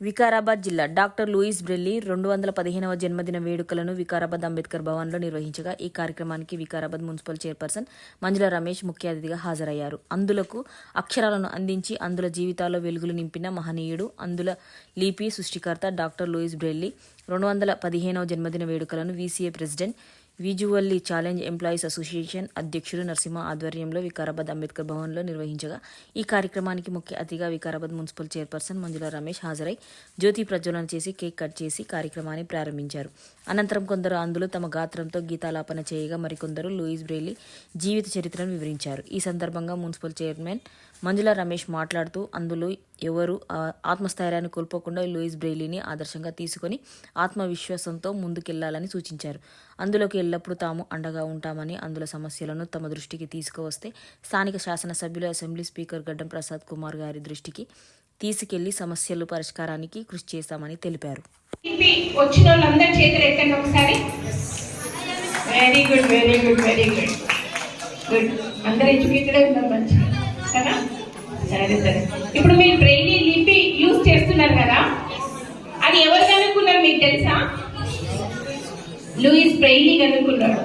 వికారాబాద్ జిల్లా doctor Louis బ్రెల్లి రెండు వందల పదిహేనవ జన్మదిన వేడుకలను వికారాబాద్ అంబేద్కర్ భవన్లో నిర్వహించగా ఈ కార్యక్రమానికి వికారాబాద్ మున్సిపల్ చైర్పర్సన్ మంజుల రమేష్ ముఖ్య అతిథిగా హాజరయ్యారు. అందులకు అక్షరాలను అందించి అందుల జీవితాల్లో వెలుగులు నింపిన మహనీయుడు అందుల లిపి సృష్టికర్త డాక్టర్ లూయిస్ బ్రెల్లి రెండు వందల పదిహేనవ జన్మదిన వేడుకలను VCA president visually challenge employees association అధ్యక్షుడు నరసింహ ఆధ్వర్యంలో వికారాబాద్ అంబేద్కర్ భవన్లో నిర్వహించగా ఈ కార్యక్రమానికి ముఖ్య అతిథిగా వికారాబాద్ మున్సిపల్ చైర్పర్సన్ మంజుల రమేష్ హాజరై జ్యోతి ప్రజ్వలన చేసి కేక్ కట్ చేసి కార్యక్రమాన్ని ప్రారంభించారు. అనంతరం కొందరు అందులో తమ గాత్రంతో గీతాలాపన చేయగా మరికొందరు లూయిస్ బ్రెయిలీ జీవిత చరిత్రను వివరించారు. ఈ సందర్భంగా మున్సిపల్ చైర్మన్ మంజుల రమేష్ మాట్లాడుతూ అందులో ఎవరు ఆ, ఆత్మస్థైర్యాన్ని కోల్పోకుండా లూయిస్ బ్రెయిలీని ఆదర్శంగా తీసుకొని ఆత్మవిశ్వాసంతో ముందుకెళ్ళాలని సూచించారు. అందులోకి ఎల్లప్పుడూ తాము అండగా ఉంటామని అందులో సమస్యలను తమ దృష్టికి తీసుకువస్తే స్థానిక శాసనసభ్యులు అసెంబ్లీ స్పీకర్ గడ్డం ప్రసాద్ కుమార్ గారి దృష్టికి తీసుకెళ్ళి సమస్యలు పరిష్కారానికి కృషి చేస్తామని తెలిపారు. వచ్చిన చేతులు ఎత్తండి ఒకసారి. Very good very good very good good అందరు ఎడ్యుకేటెడ్ ఉన్నారు మంచి. కదా? సరే సరే ఇప్పుడు మీరు బ్రెయిన్ లిపి యూజ్ చేస్తున్నారు కదా? అది ఎవరు కనుక్కున్నారు మీకు తెలుసా? లూయిస్ బ్రెయిలీ కనుక్కున్నాడు.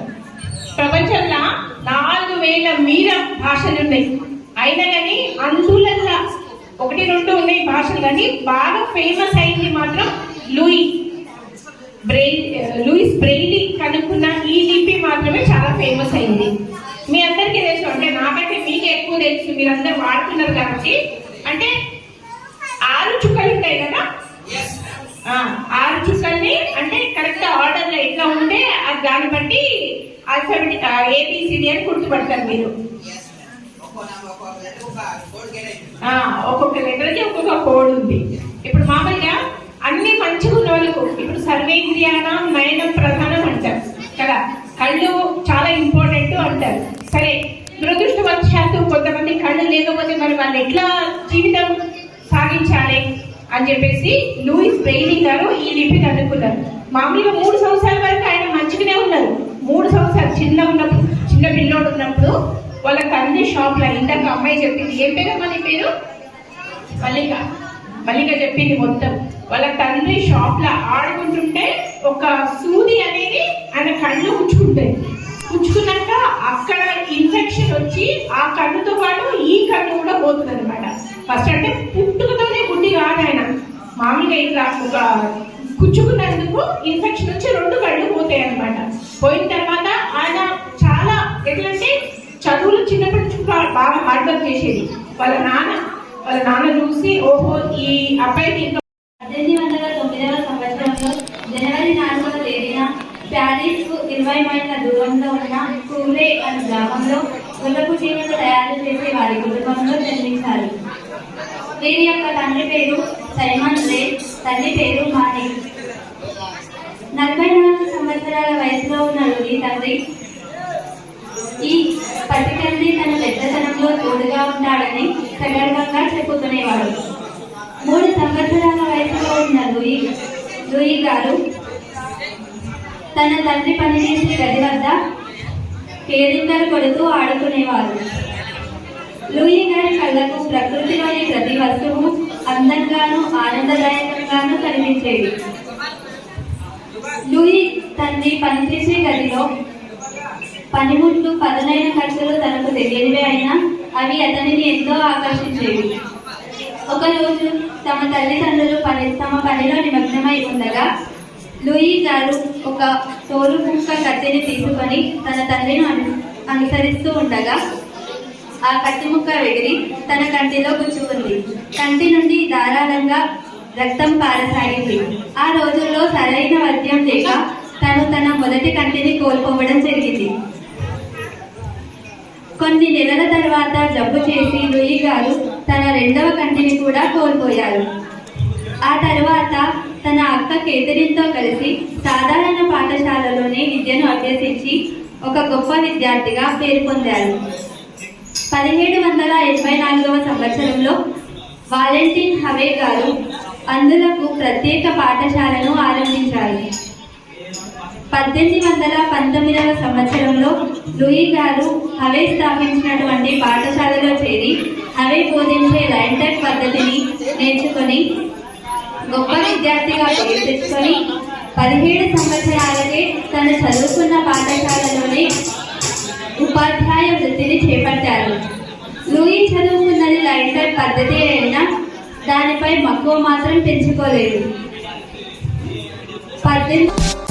ప్రపంచంలో నాలుగు వేల మీర భాషలు ఉన్నాయి. అయినా కానీ అందులల్లా ఒకటి రెండు ఉన్నాయి భాషలు కానీ బాగా ఫేమస్ అయింది మాత్రం లూయి. బ్రెయిల్ లూయిస్ బ్రెయిలీ కనుక్కున్న ఈ లిపి మాత్రమే చాలా ఫేమస్ అయింది మీ అందరికీ తెలుసు అంటే నాకంటే ఎక్కువ తెలుసు మీరందరూ వాడుతున్నారు కాబట్టి. అంటే ఆరు చుక్కలు ఉంటాయి కదా? ఆరు చుక్కల్ని అంటే కరెక్ట్ ఆర్డర్లో ఎట్లా ఉంటే అది దాన్ని బట్టి ఆల్ఫాబెట్ ఏబిసిడి అని గుర్తుపడతారు మీరు. ఒక్కొక్క లెటర్కి ఒక్కొక్క కోడ్ ఉంది. ఇప్పుడు మామూలుగా అన్ని మంచిగా ఉన్న వాళ్ళకు ఇప్పుడు సర్వేంద్రియానం నయనం ప్రధానం అంటారు కదా. కళ్ళు చాలా ఇంపార్టెంట్ అంటారు సరే దురదృష్టవశాత్తు కొంతమంది లేకపోతే మరి వాళ్ళు ఎట్లా జీవితం సాగించాలి అని చెప్పేసి లూయిస్ బ్రెయిలీ గారు ఈ లిపిని అందుకున్నారు మామూలుగా మూడు సంవత్సరాల వరకు ఆయన మంచిగానే ఉన్నారు. మూడు సంవత్సరాలు చిన్న ఉన్నప్పుడు చిన్న పిల్లోడు ఉన్నప్పుడు వాళ్ళ తండ్రి షాప్లో ఇందాక అమ్మాయి చెప్పింది. ఏం పేరమ్మా నీ పేరు? మల్లిక. మల్లిక చెప్పింది మొత్తం. వాళ్ళ తండ్రి షాప్లో ఆడుకుంటుంటే ఒక సూది అనేది ఆయన కళ్ళు కుచ్చుకుంటుంది కుచ్చుకున్నాక అక్కడ వచ్చి ఆ కన్నుతో పాటు ఈ కన్ను కూడా పోతుంది అనమాట ఫస్ట్ అంటే పుట్టుకతోనే గుడ్డి కాదు ఆయన. మామూలుగా ఇట్లా ఒక కుచ్చుకున్నందుకు ఇన్ఫెక్షన్ వచ్చి రెండు కళ్ళు పోతాయి అనమాట పోయిన తర్వాత ఆయన చాలా ఎట్లంటే చదువులు చిన్నప్పటి నుంచి బాగా హార్డ్ వర్క్ చేసేది. వాళ్ళ నాన్న వాళ్ళ నాన్న చూసి ఓహో ఈ అబ్బాయికి ఇంకా పద్దెనిమిది వందల తొమ్మిదవ సంవత్సరంలో జనవరి నాలుగవ తేదీన ప్యారిస్ ఇరవై మైళ్ళ దూరంలో ఉన్న కూలే అనే గ్రామంలో గుల్లపు చీరలు తయారు చేసే వారి కుటుంబంలో జన్మించారు. వీరి యొక్క తండ్రి పేరు సైమన్ రే తల్లి పేరు మాని. నలభై నాలుగు సంవత్సరాల వయసులో ఉన్న రుణి తండ్రి ఈ పసికంది తన పెద్దతనంలో తోడుగా ఉంటాడని సగర్వంగా చెప్పుకునేవాడు. మూడు సంవత్సరాల వయసులో ఉన్న లూయి లూయి గారు తన తండ్రి పనిచేసే గది వద్ద కేరింతలు కొడుతూ ఆడుకునేవారు. లూయి గారి కళ్ళకు ప్రకృతిలోని ప్రతి వస్తువు అందంగాను ఆనందదాయకంగాను కనిపించేవి. లూయి తండ్రి పనిచేసే గదిలో పనిముట్లు పదునైన ఖర్చులు తనకు తెలియనివే అయినా అవి అతనిని ఎంతో ఆకర్షించేవి. ఒకరోజు తమ తల్లిదండ్రులు పని తమ పనిలో నిమగ్నమై ఉండగా లూయి గారు ఒక తోలు కుక్క కత్తిని తీసుకొని తన తండ్రిని అను అనుసరిస్తూ ఉండగా ఆ కత్తి ముక్క ఎగిరి తన కంటిలో గుచ్చుకుంది కంటి నుండి ధారాళంగా రక్తం పారసాగింది. ఆ రోజుల్లో సరైన వైద్యం లేక తను తన మొదటి కంటిని కోల్పోవడం జరిగింది. కొన్ని నెలల తర్వాత జబ్బు చేసి లూయి గారు తన రెండవ కంటిని కూడా కోల్పోయారు. ఆ తర్వాత తన అక్క కేథరిన్తో కలిసి సాధారణ పాఠశాలలోనే విద్యను అభ్యసించి ఒక గొప్ప విద్యార్థిగా పేరు పొందారు. పదిహేడు వందల ఎనభై నాలుగవ సంవత్సరంలో వాలెంటిన్ హవే గారు అందులకు ప్రత్యేక పాఠశాలను ఆరంభించారు. పద్దెనిమిది వందల పంతొమ్మిదవ సంవత్సరంలో లూయి గారు హవే స్థాపించినటువంటి పాఠశాలలో చేరి హవే బోధించే లైన్టెక్ పద్ధతిని నేర్చుకొని గొప్ప విద్యార్థిగా పేరు తెచ్చుకొని పదిహేడు సంవత్సరాలకే తను చదువుకున్న పాఠశాలలోనే ఉపాధ్యాయ వృత్తిని చేపట్టారు. లూయి చదువుకున్నది లైటర్ పద్ధతి అయినా దానిపై మక్కువ మాత్రం పెంచుకోలేదు. పద్దెనిమిది